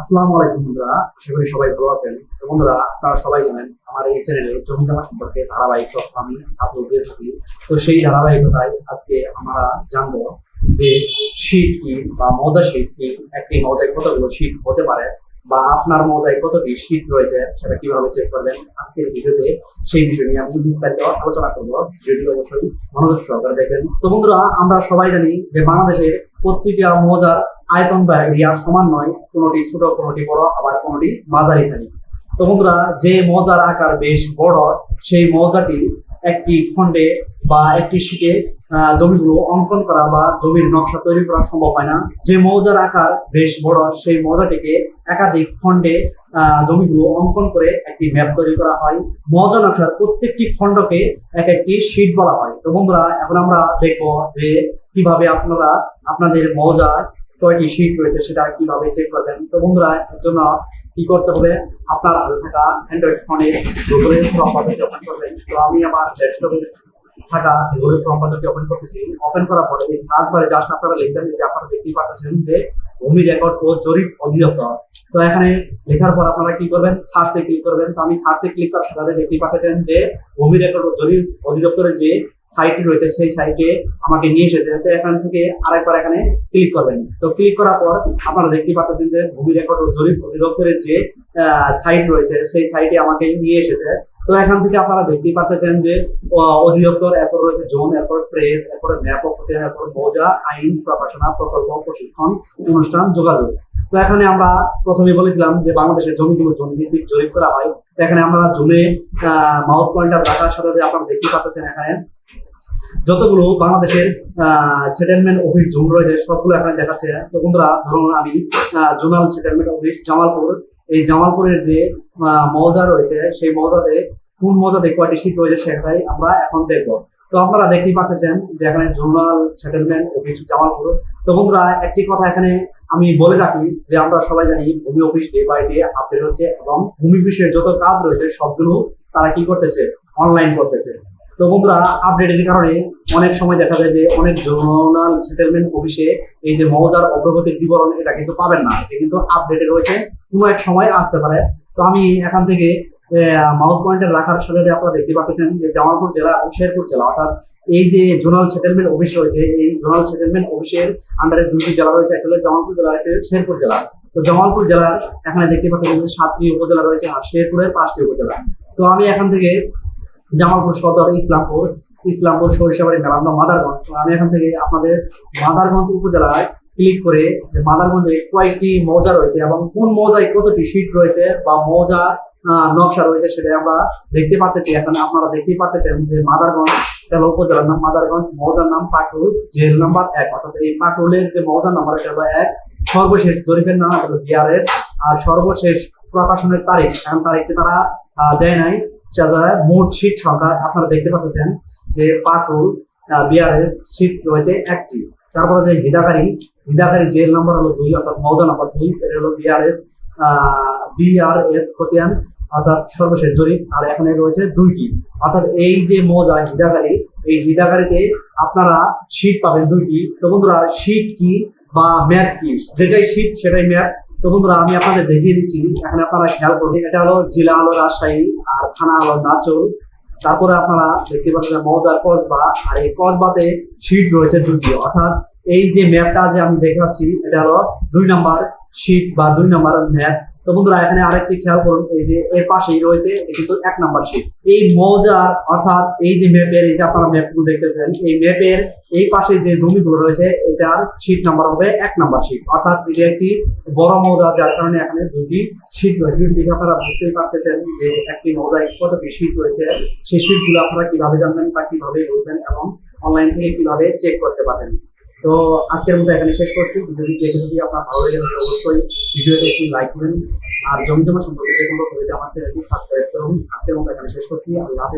আসসালামু আলাইকুম বন্ধুরা, আশা করি সবাই ভালো আছেন। বন্ধুরা, আপনারা সবাই জানেন, আমার এই চ্যানেলে জমি জমা সম্পর্কে ধারাবাহিক আমি আপলোড দিয়ে থাকি। তো সেই ধারাবাহিকতায় আজকে আমরা জানব যে শীট কি বা মজা শীট কি, একটি মজায় কতগুলো শীট হতে পারে বা আপনার মজায় কতটি শীট রয়েছে সেটা কীভাবে চেক করবেন আজকের ভিডিওতে, সেই বিষয় নিয়ে আমি বিস্তারিত আলোচনা করব। ভিডিওটি অবশ্যই মনোযোগ সহকারে দেখবেন। তো বন্ধুরা, আমরা সবাই জানি যে বাংলাদেশের প্রতিটা মজার আয়তন বা এরিয়া সমান নয়, কোনোটি ছোট, কোনোটি বড়, আবার কোনোটি মাঝারি শ্রেণি। তো বন্ধুরা, যে মজার আকার বেশ বড়, সেই মজাটি একটি খণ্ডে বা একটি শীটে জমিগুলো অঙ্কন করা বা জমির নকশা তৈরি করা সম্ভব হয় না। যে মৌজার আকার বেশ বড়, সেই মৌজাটিকে একাধিক খণ্ডে জমিগুলো অঙ্কন করে একটি ম্যাপ তৈরি করা হয়। মৌজা নকশার প্রত্যেকটি খণ্ডকে এক একটি শীট বলা হয়। তো বন্ধুরা, এখন আমরা দেখব যে কীভাবে আপনারা আপনাদের মৌজা কয়টি শীট রয়েছে সেটা কীভাবে চেক করবেন? তো বন্ধুরা, এর জন্য কি করতে হবে? আপনার হাতে থাকা অ্যান্ড্রয়েড ফোনে গুগলের ক্রম বাজারটি ওপেন করবেন। তো আমি আমার ডেস্কটপে থাকা গুগলের ক্রম বাজারটি ওপেন করতেছি। ওপেন করার পরে এই সার্চ বারে জাস্ট আপনারা লিখবেন যে আপনারা দেখতেই পাচ্ছেন যে ভূমি রেকর্ড ও জরিপ অধিদপ্তর। তো এখানে লেখার পর আপনারা কি করবেন? সার্চে ক্লিক করবেন। তো আমি সার্চে ক্লিক করার সাথে দেখতে পাচ্ছেন যে, ভূমি রেকর্ড জরিপ অধিদপ্তরের যে সাইটটি রয়েছে, সেই সাইটে আমাকে নিয়ে এসেছে। তো এখান থেকে আরেকবার এখানে ক্লিক করবেন। তো ক্লিক করার পর আপনারা দেখতে পাচ্ছেন যে, ভূমি রেকর্ড জরিপ অধিদপ্তরের যে সাইট রয়েছে, সেই সাইটে আমাকে নিয়ে এসেছে। তো এখান থেকে আপনারা দেখতেই পাচ্ছেন যে অধিদপ্তর, এরপর রয়েছে জোন, এরপর প্রেস এরপর ম্যাপ এরপর মৌজা, আইন, প্রকাশনা, প্রকল্প, প্রশিক্ষণ, অনুষ্ঠান, যোগাযোগ। তো এখানে আমরা প্রথমে বলেছিলাম যে বাংলাদেশের জমিগুলো জমি ভিত্তিক জরিপ করা হয়। এখানে আমরা জোনে মাউস পয়েন্টার রাখার সাথে আপনারা দেখতে পাচ্ছেন এখানে, যতগুলো বাংলাদেশের সেটেলমেন্ট অফিস জোন রয়েছে, সবগুলো এখানে দেখাচ্ছে। তো বন্ধুরা, ধরুন আমি জোনাল সেটেলমেন্ট অফিস জামালপুর। এই জামালপুরের যে মৌজা রয়েছে, সেই মৌজাতে কোন মৌজাতে কয়টি শীত রয়েছে সেটাই আমরা এখন দেখব। তো আপনারা দেখতেই পাচ্ছেন যে এখানে জোনাল সেটেলমেন্ট অফিস জামালপুর। তো বন্ধুরা, একটি কথা এখানে আমি বলে রাখি যে আমরা সবাই জানি ভূমি office day by day update হচ্ছে এবং ভূমি বিষয়ে যত কাজ রয়েছে সবগুলো তারা কি করতেছে? অনলাইন করতেছে। তো বন্ধুরা আপডেটের কারণে অনেক সময় দেখা যায় যে অনেক জোনাল সেটেলমেন্ট অফিসে এই যে মৌজার অগ্রগতির বিবরণ, এটা কিন্তু পাবেন না। এটা কিন্তু আপডেটে রয়েছে। কোনো এক সময় আসতে পারে। তো আমি এখান থেকে মাউস পয়েন্টার রাখার সাথে আপনারা দেখতে পাচ্ছেন যে জামালপুর জেলা এবং শেরপুর জেলা, অর্থাৎ এই যে জোনাল সেটেলমেন্ট অফিস রয়েছে, এই জোনাল সেটেলমেন্ট অফিসের আন্ডারে দুটি জেলা রয়েছে, একটা হলো জামালপুর জেলা, একটা শেরপুর জেলা। তো জামালপুর জেলার এখানে দেখতে পাচ্ছেন সাতটি উপজেলা রয়েছে আর শেরপুরের পাঁচটি উপজেলা। তো আমি এখান থেকে জামালপুর সদর, ইসলামপুর ইসলামপুর সরিষাবাড়ি মেলান্দা মাদারগঞ্জ। তো আমি এখান থেকে আপনাদের মাদারগঞ্জ উপজেলায় ক্লিক করে মাদারগঞ্জে কয়েকটি মৌজা রয়েছে এবং কোন মৌজায় কতটি সিট রয়েছে বা মৌজা নকশা রয়েছে সেটা আমরা দেখতে পারতেছি। এখন আপনারা দেখতেই পারতেছেন যে মাদারগঞ্জ এটা উপজেলার নাম মাদারগঞ্জ মৌজার নাম পাকুল জেল নাম্বার এক। অর্থাৎ এই পাকুলের যে মৌজার নাম্বার, এটা হলো এক। সর্বশেষ জরিপের নাম হলো বিআরএস আর সর্বশেষ প্রকাশনের তারিখ, এখন তারিখটি তারা দেয় নাই। সেটা মোট সিট সংখ্যা আপনারা দেখতে পাচ্ছেন যে পাকুল বিআরএস সিট রয়েছে একটি। তারপরে যে হিদাকারী হিদাকারী জেল নাম্বার হলো দুই, অর্থাৎ মৌজা নাম্বার দুই, এটা হলো বিআরএস বিআরএস খতিয়ান। অর্থাৎ সর্বশেষ জরিপ আর এখানে রয়েছে দুইটি। অর্থাৎ এই যে মৌজা হিদাকারী এই হিদাকারীতে আপনারা শীট পাবেন দুইটি। তো বন্ধুরা শীট কি বা ম্যাপ কি? যেটাই শীট সেটাই ম্যাপ তো বন্ধুরা, আমি আপনাদের দেখিয়ে দিচ্ছি। এখানে আপনারা খেয়াল করুন এটা হলো জেলা হলো রাজশাহী আর থানা হলো নাচল তারপরে আপনারা দেখতে পাচ্ছেন মৌজার কসবা, আর এই কসবাতে শীট রয়েছে দুটি অর্থাৎ এই যে ম্যাপটা যে আমি দেখাচ্ছি, এটা হলো দুই নাম্বার শীট বা দুই নাম্বার ম্যাপ তো বন্ধুরা, এখানে আরেকটি খেয়াল করুন, এই যে এর পাশেই রয়েছে কিন্তু এক নাম্বার শীট এই মৌজার, অর্থাৎ এই যে ম্যাপের এই যে আপনারা ম্যাপগুলো দেখতেছেন এই ম্যাপের এই পাশে যে জমিগুলো রয়েছে, এটার শীট নাম্বার হবে এক নাম্বার শীট অর্থাৎ এটি একটি বড় মৌজা, যার কারণে এখানে দুটি শীট রয়েছে। দিকে আপনারা বুঝতেই পারতেছেন যে একটি মৌজায় কতটি শীট রয়েছে, সেই শীটগুলো আপনারা কীভাবে জানবেন বা কীভাবে বুঝবেন এবং অনলাইন থেকে কীভাবে চেক করতে পারেন তো আজকের মতো এখানে শেষ করছি। ভিডিওটি দেখে যদি আপনার ভালো লেগে থাকে, অবশ্যই ভিডিওতে একটু লাইক করেন। আর জমি জমা সম্পর্কে যে কোনো কবিতা আমার চ্যানেলটি সাবস্ক্রাইব করুন। আজকের মতো এখানে শেষ করছি। আল্লাহ হাফেজ।